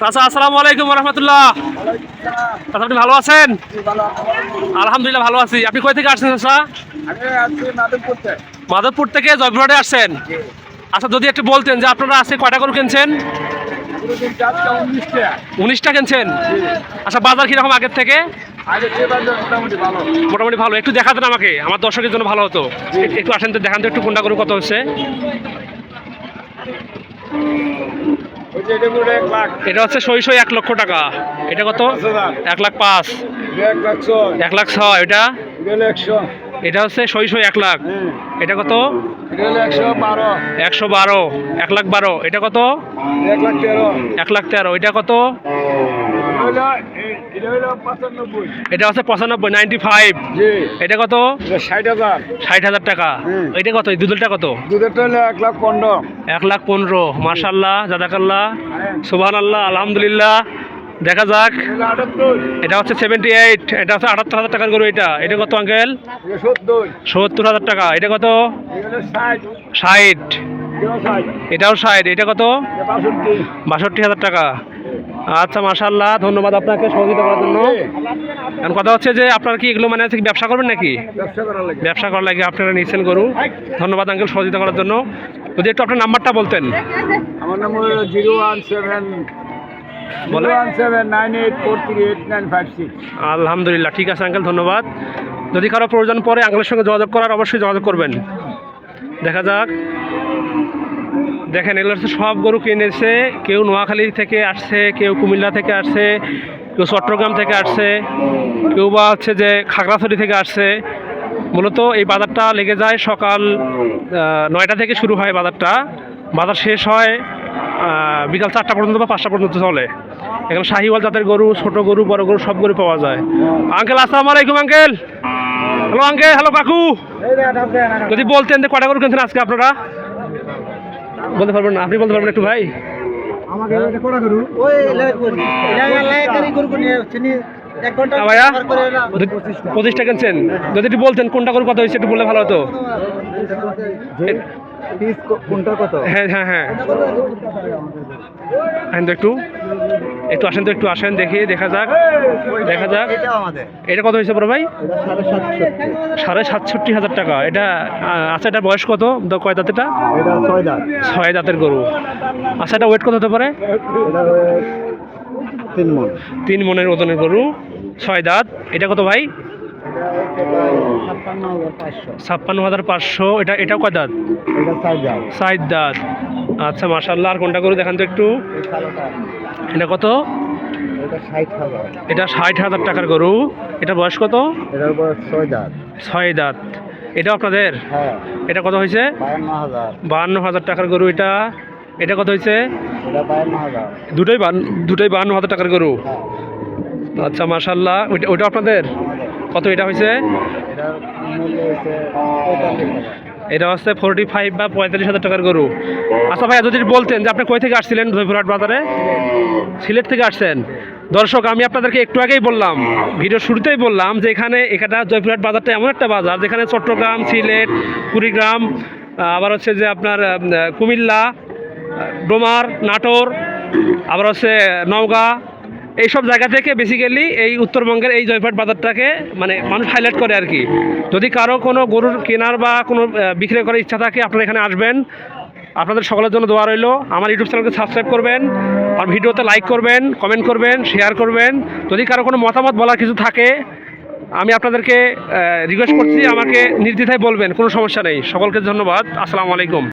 চাচা আসসালামু আলাইকুম রহমতুল্লাহ চাচা আপনি ভালো আছেন? আলহামদুলিল্লাহ ভালো আছি। আপনি কই থেকে আসছেন চাচা? মাধবপুর থেকে। জয়পুরহাটে আসছেন? আচ্ছা যদি একটু বলতেন যে আপনারা আজকে কয়টা গরু কিনছেন? উনিশটা। কিনছেন? আচ্ছা বাজার কীরকম আগের থেকে? মোটামুটি ভালো। একটু দেখাতেন আমাকে। আমার দর্শকের জন্য ভালো হতো। একটু আসেন তো দেখান তো একটু কোনটা গরু কত হচ্ছে। এটা হচ্ছে সই এক লক্ষ টাকা। এটা কত? এক লাখ পাঁচ। এক লাখ ছয়। এটা? এটা হচ্ছে সই এক লাখ। এটা কত? একশো বারো। এক লাখ বারো। এটা কত? এক লাখ তেরো। এটা কত? এটা হচ্ছে পঁচানব্বই নাইনটি ফাইভ এটা কত? ষাট হাজার। ষাট হাজার টাকা। এটা কত? কত? দুধেরটা হলো এক লাখ পনেরো। এক লাখ পনেরো। মার্শাল্লাহ জাদাকাল্লাহ সুবহান আল্লাহ আলহামদুলিল্লাহ। দেখা যাক। এটা হচ্ছে সেভেন্টি এইট এটা হচ্ছে আটাত্তর হাজার টাকার গরু এটা। এটা কত আঙ্কেল? সত্তর। হাজার টাকা। এটা কত? ষাট। এটাও ষাট। এটা কত? বাষট্টি হাজার টাকা। আচ্ছা মাশাল্লাহ ধন্যবাদ আপনাকে সহযোগিতা করার জন্য। এখন কথা হচ্ছে যে আপনার কি এগুলো মানে ব্যবসা করবেন নাকি? ব্যবসা করার লাগে। আপনারা নিচ্ছেন গরু। ধন্যবাদ আঙ্কেল সহযোগিতা করার জন্য। যদি একটু আপনার নাম্বারটা বলতেন। আমার নম্বর হলো জিরো ওয়ান সেভেন আলহামদুলিল্লাহ ঠিক আছে আঙ্কেল ধন্যবাদ। যদি কারও প্রয়োজন পড়ে আঙ্কেলের সঙ্গে যোগাযোগ করার অবশ্যই যোগাযোগ করবেন। দেখা যাক। দেখেন, এগুলো হচ্ছে সব গরু কিনেছে কেউ নোয়াখালী থেকে আসছে, কেউ কুমিল্লা থেকে আসছে, কেউ চট্টগ্রাম থেকে আসছে, কেউ বা হচ্ছে যে খাগড়াছড়ি থেকে আসছে। মূলত এই বাজারটা লেগে যায় সকাল নয়টা থেকে শুরু হয় বাজারটা। বাজার শেষ হয় বিকাল চারটা পর্যন্ত বা পাঁচটা পর্যন্ত চলে। এখানে শাহিওয়াল জাতের গরু, ছোট গরু, বড় গরু, সব গরু পাওয়া যায়। আঙ্কেল, আসসালামু আলাইকুম, আঙ্কেল। হ্যালো আঙ্কেল, হ্যালো, কাকু। যদি বলতেন যে কটা গরু কিনছেন আজকে আপনারা? বলতে পারবেন না আপনি বলতে পারবেন একটু ভাই। আমাকে এটা করা করু ওই লাইক করি লাইক লাই করি করুন চিনি। ভাইয়া? পার করে পঁচিশটা কিনছেন? যদি একটু বলতেন কোনটা গরু কত হয়েছে একটু বললে ভালো হতো। কোনটা কত হ্যাঁ হ্যাঁ হ্যাঁ। একটু। একটু আসেন তো একটু আসেন দেখি দেখা যাক। দেখা যাক। এটা কত হয়েছে বড় ভাই? সাড়ে সাতষট্টি। হাজার টাকা। এটা আচ্ছা এটা বয়স কত? দ- কয় দাঁত এটা? এটা ছয় দাঁতের গরু। আচ্ছা এটা ওয়েট কত হতে পারে? এটা তিন মন। তিন মনের ওজনের গরু ছয় দাঁত। এটা কত ভাই? ছাপ্পান্ন হাজার পাঁচশো। এটা এটাও কয় দাঁত? চার দাঁত। সাইড দাঁত। আচ্ছা মার্শাল্লাহ আর কোনটা গরু দেখান তো একটু। এটা কত? এটা ষাট হাজার। টাকার গরু। এটা বয়স কত? ছয় দাঁত। ছয় দাঁত। এটা আপনাদের? হ্যাঁ। এটা কত হয়েছে? বাহান্ন হাজার টাকার গরু এটা। এটা কত হয়েছে দুটোই বান্ন দুটোই বাহান্ন হাজার টাকার গরু? হ্যাঁ। আচ্ছা মার্শাল্লাহ ওইটা ওইটা আপনাদের? কত এটা হয়েছে এটা হচ্ছে ফোরটি ফাইভ বা পঁয়তাল্লিশ হাজার টাকার গরু। আচ্ছা ভাইয়া যদি বলতেন যে আপনি কই থেকে আসছিলেন জয়পুরহাট বাজারে? সিলেট। থেকে আসছেন। দর্শক আমি আপনাদেরকে একটু আগেই বললাম ভিডিও শুরুতেই বললাম যে এখানে এখানটা জয়পুরহাট বাজারটা এমন একটা বাজার যেখানে চট্টগ্রাম সিলেট কুড়িগ্রাম আবার হচ্ছে যে আপনার কুমিল্লা ডোমার নাটোর, আবার হচ্ছে নওগাঁ, এইসব জায়গা থেকে বেসিক্যালি এই উত্তরবঙ্গের এই জয়পুরহাট বাজারটাকে মানে মানুষ হাইলাইট করে আর কি। যদি কারও কোনো গরুর কেনার বা কোনো বিক্রয় করার ইচ্ছা থাকে, আপনারা এখানে আসবেন। আপনাদের সকলের জন্য দোয়া রইল। আমার ইউটিউব চ্যানেলকে সাবস্ক্রাইব করবেন, আর ভিডিওতে লাইক করবেন কমেন্ট করবেন শেয়ার করবেন। যদি কারও কোনো মতামত বলার কিছু থাকে, আমি আপনাদেরকে রিকোয়েস্ট করছি, আমাকে নির্দ্বিধায় বলবেন, কোনো সমস্যা নেই। সকলকে ধন্যবাদ। আসসালামু আলাইকুম।